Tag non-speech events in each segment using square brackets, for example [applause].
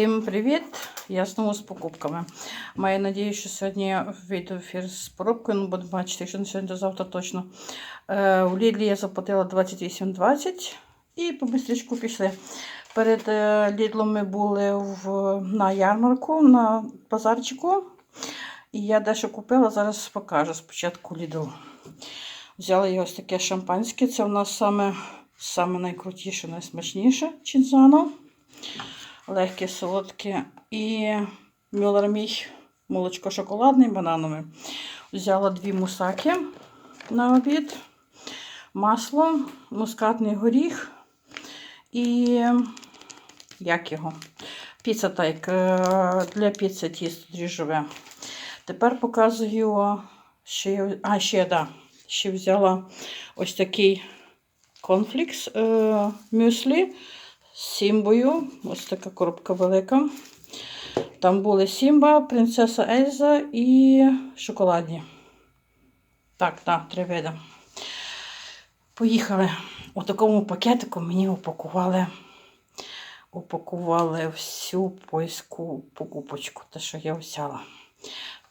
Всім привіт! Я знову з покупками. Маю надію, що сьогодні вийду в ефір з поробкою, ну буду бачити, якщо не сьогодні, то завтра точно. Е, у Лідлі я заплатила 28,20 і по бистрічку пішли. Перед е, Лідлом ми були в, на ярмарку, на базарчику. І я дещо купила, зараз покажу спочатку Лідл. Взяла я ось таке шампанське. Це у нас саме, саме найкрутіше, найсмачніше чинзано легке, солодке. І мій молочко шоколадне, бананове. Взяла дві мусаки на обід, масло, мускатний горіх і як його? Піца тайк для піци тісто дріжджове. Тепер показую, що а, ще, да, ще взяла ось такий конфлікс е, мюслі Сімбою. Ось така коробка велика. Там були Сімба, принцеса Ельза і шоколадні. Так, так, три види. Поїхали. У такому пакетику мені упакували, упакували всю польську покупочку, те, що я взяла.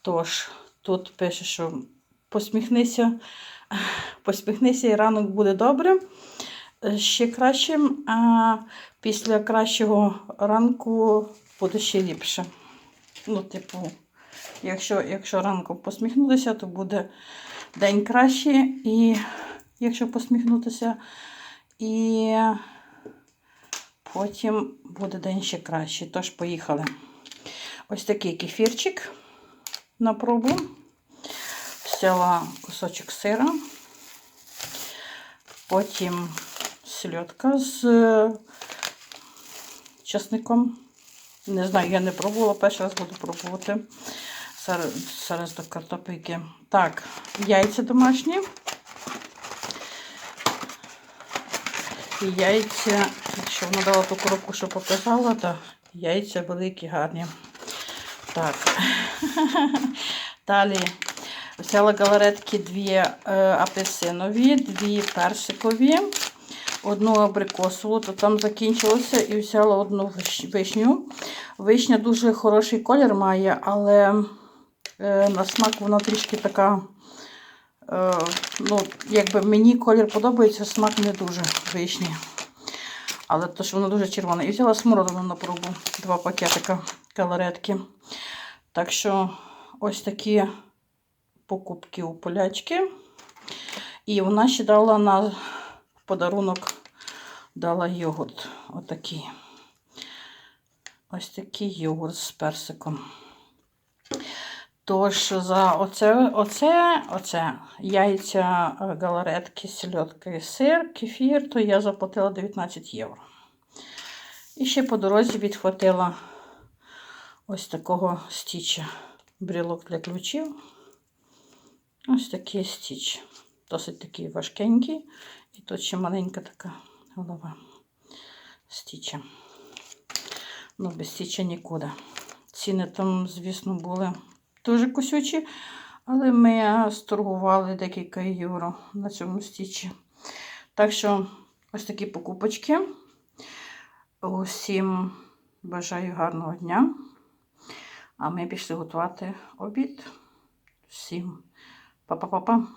Тож, тут пише, що посміхнися, посміхнися і ранок буде добре ще кращим, а після кращого ранку буде ще ліпше. Ну, типу, якщо, якщо ранком посміхнутися, то буде день кращий, і якщо посміхнутися, і потім буде день ще кращий. Тож, поїхали. Ось такий кефірчик на пробу. Взяла кусочок сира. Потім сельодка з е, часником. Не знаю, я не пробувала, перший раз буду пробувати. Зараз, до картопельки. Так, яйця домашні. І яйця, якщо вона дала ту коробку, що показала, то яйця великі, гарні. Так. [laughs] Далі взяла галаретки дві е, апельсинові, дві персикові одну абрикосову, то там закінчилося і взяла одну вишню. Вишня дуже хороший колір має, але е, на смак вона трішки така. Е, ну, якби Мені колір подобається, смак не дуже вишні. Але то, що вона дуже червона. І взяла смородину на пробу, два пакетика каларетки. Так що ось такі покупки у полячки. І вона ще дала на подарунок дала йогурт. Отакий. Ось такий йогурт з персиком. Тож, за оце, оце, оце яйця, галаретки, сільотки, сир, кефір, то я заплатила 19 євро. І ще по дорозі відхватила ось такого стіча. Брілок для ключів. Ось такий стіч. Досить такий важкенький. І тут ще маленька така голова стіча. Ну, без стіча нікуди. Ціни там, звісно, були дуже косючі, але ми сторгували декілька євро на цьому стічі. Так що, ось такі покупочки. Усім бажаю гарного дня. А ми пішли готувати обід. Всім па-па-па-па.